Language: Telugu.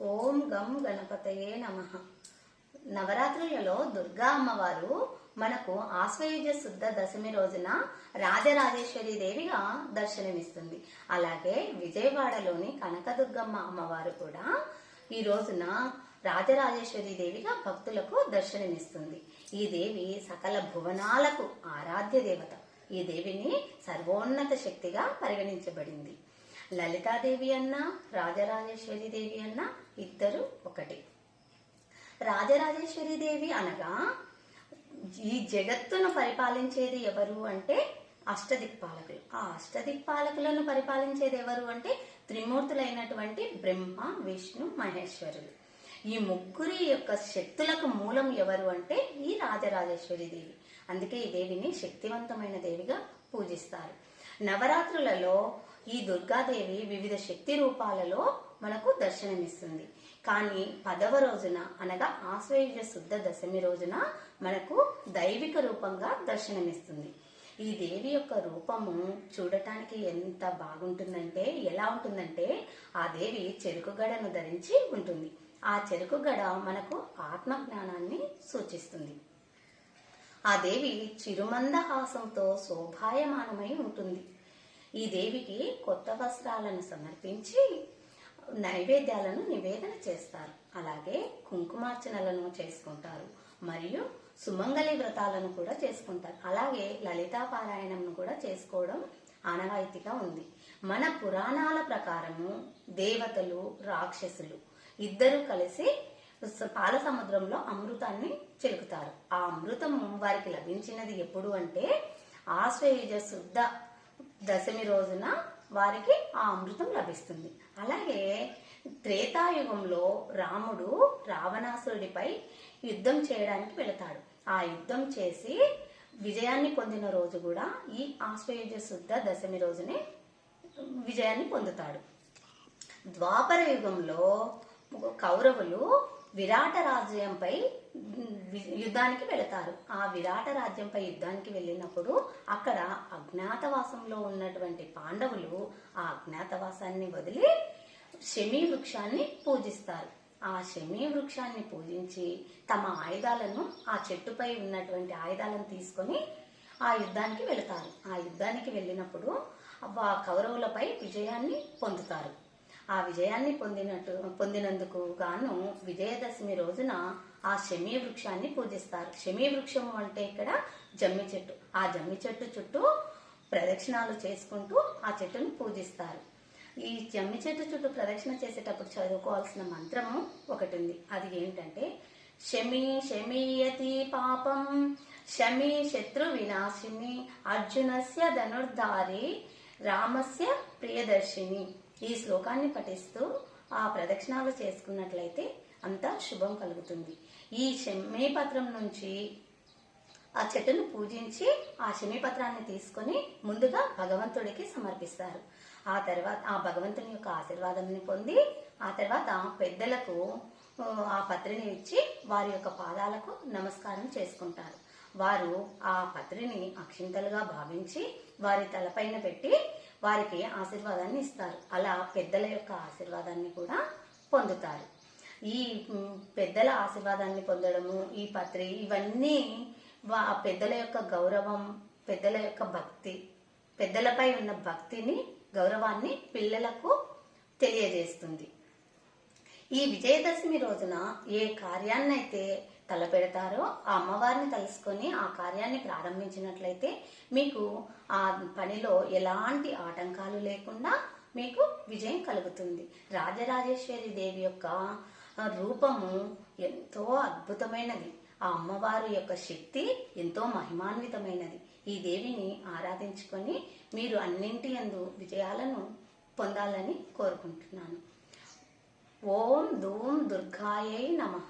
ఓం గం గణపతయే నమ. నవరాత్రులలో దుర్గా అమ్మవారు మనకు ఆశ్వయుజ శుద్ధ దశమి రోజున రాజరాజేశ్వరి దేవిగా దర్శనమిస్తుంది. అలాగే విజయవాడలోని కనకదుర్గమ్మ అమ్మవారు కూడా ఈ రోజున రాజరాజేశ్వరి దేవిగా భక్తులకు దర్శనమిస్తుంది. ఈ దేవి సకల భువనాలకు ఆరాధ్య దేవత. ఈ దేవిని సర్వోన్నత శక్తిగా పరిగణించబడింది. లలితాదేవి అన్న రాజరాజేశ్వరి దేవి అన్న ఇద్దరు ఒకటి. రాజరాజేశ్వరి దేవి అనగా ఈ జగత్తును పరిపాలించేది ఎవరు అంటే అష్టదిక్పాలకులు. ఆ అష్టదిక్పాలకులను పరిపాలించేది ఎవరు అంటే త్రిమూర్తులైనటువంటి బ్రహ్మ విష్ణు మహేశ్వరులు. ఈ ముగ్గురి యొక్క శక్తులకు మూలం ఎవరు అంటే ఈ రాజరాజేశ్వరి దేవి. అందుకే ఈ దేవిని శక్తివంతమైన దేవిగా పూజిస్తారు. నవరాత్రులలో ఈ దుర్గాదేవి వివిధ శక్తి రూపాలలో మనకు దర్శనమిస్తుంది. కానీ పదవ రోజున అనగా ఆశ్వయుజ శుద్ధ దశమి రోజున మనకు దైవిక రూపంగా దర్శనమిస్తుంది. ఈ దేవి యొక్క రూపము చూడటానికి ఎంత బాగుంటుందంటే ఎలా ఉంటుందంటే ఆ దేవి చెరుకు గడను ధరించి ఉంటుంది. ఆ చెరుకు గడ మనకు ఆత్మ జ్ఞానాన్ని సూచిస్తుంది. ఆ దేవి చిరుమందహాసంతో శోభాయమానమై ఉంటుంది. ఈ దేవికి కొత్త వస్త్రాలను సమర్పించి నైవేద్యాలను నివేదన చేస్తారు. అలాగే కుంకుమార్చనలను చేసుకుంటారు. మరియు సుమంగళి వ్రతాలను కూడా చేసుకుంటారు. అలాగే లలితా పారాయణంను కూడా చేసుకోవడం ఆనవాయితీగా ఉంది. మన పురాణాల ప్రకారము దేవతలు రాక్షసులు ఇద్దరు కలిసి పాల సముద్రంలో అమృతాన్ని చిలుకుతారు. ఆ అమృతము వారికి లభించినది ఎప్పుడు అంటే ఆశ్వయుజ శుద్ధ దశమి రోజున వారికి ఆ అమృతం లభిస్తుంది. అలాగే త్రేతాయుగంలో రాముడు రావణాసురుడిపై యుద్ధం చేయడానికి వెళతాడు. ఆ యుద్ధం చేసి విజయాన్ని పొందిన రోజు కూడా ఈ ఆశ్వయుజ శుద్ధ దశమి రోజునే విజయాన్ని పొందుతాడు. ద్వాపర యుగంలో కౌరవులు విరాట రాజ్యంపై యుద్ధానికి వెళతారు. ఆ విరాట రాజ్యంపై యుద్ధానికి వెళ్ళినప్పుడు అక్కడ అజ్ఞాతవాసంలో ఉన్నటువంటి పాండవులు ఆ అజ్ఞాతవాసాన్ని వదిలి శమీ వృక్షాన్ని పూజిస్తారు. ఆ శమీ వృక్షాన్ని పూజించి తమ ఆయుధాలను ఆ చెట్టుపై ఉన్నటువంటి ఆయుధాలను తీసుకొని ఆ యుద్ధానికి వెళతారు. ఆ యుద్ధానికి వెళ్ళినప్పుడు ఆ కౌరవులపై విజయాన్ని పొందుతారు. ఆ విజయాన్ని పొందినట్టు పొందినందుకు గాను విజయదశమి రోజున ఆ శమీ వృక్షాన్ని పూజిస్తారు. శమీ వృక్షము అంటే ఇక్కడ జమ్మి చెట్టు. ఆ జమ్మి చెట్టు చుట్టూ ప్రదక్షిణాలు చేసుకుంటూ ఆ చెట్టును పూజిస్తారు. ఈ జమ్మి చెట్టు చుట్టూ ప్రదక్షిణ చేసేటప్పుడు చదువుకోవాల్సిన మంత్రము ఒకటి ఉంది అది ఏంటంటే శమీ శమీయతి పాపం శమీ శత్రు వినాశిని అర్జునస్య ధనుర్ధారి రామస్య ప్రియదర్శిని. ఈ శ్లోకాన్ని పఠిస్తూ ఆ ప్రదక్షిణాలు చేసుకున్నట్లయితే అంతా శుభం కలుగుతుంది. ఈ శమీపత్రం నుంచి ఆ చెట్టును పూజించి ఆ శమీపత్రాన్ని తీసుకొని ముందుగా భగవంతుడికి సమర్పిస్తారు. ఆ తర్వాత ఆ భగవంతుని యొక్క ఆశీర్వాదాన్ని పొంది ఆ తర్వాత పెద్దలకు ఆ, ఆ పత్రిని ఇచ్చి వారి యొక్క పాదాలకు నమస్కారం చేసుకుంటారు. వారు ఆ పత్రిని అక్షింతలుగా భావించి వారి తలపైన పెట్టి వారికి ఆశీర్వాదాన్ని ఇస్తారు. అలా పెద్దల యొక్క ఆశీర్వాదాన్ని కూడా పొందుతారు. ఈ పెద్దల ఆశీర్వాదాన్ని పొందడము ఈ పత్రి ఇవన్నీ వా- పెద్దల యొక్క గౌరవం పెద్దల యొక్క భక్తి పెద్దలపై ఉన్న భక్తిని గౌరవాన్ని పిల్లలకు తెలియజేస్తుంది. ఈ విజయదశమి రోజున ఏ కార్యాన్నైతే తలపెడతారో ఆ అమ్మవారిని తలుసుకొని ఆ కార్యాన్ని ప్రారంభించినట్లయితే మీకు ఆ పనిలో ఎలాంటి ఆటంకాలు లేకుండా మీకు విజయం కలుగుతుంది. రాజరాజేశ్వరి దేవి యొక్క రూపము ఎంతో అద్భుతమైనది. ఆ అమ్మవారి యొక్క శక్తి ఎంతో మహిమాన్వితమైనది. ఈ దేవిని ఆరాధించుకొని మీరు అన్నింటి యందు విజయాలను పొందాలని కోరుకుంటున్నాను. ఓం ధూమ్ దుర్గాయై నమః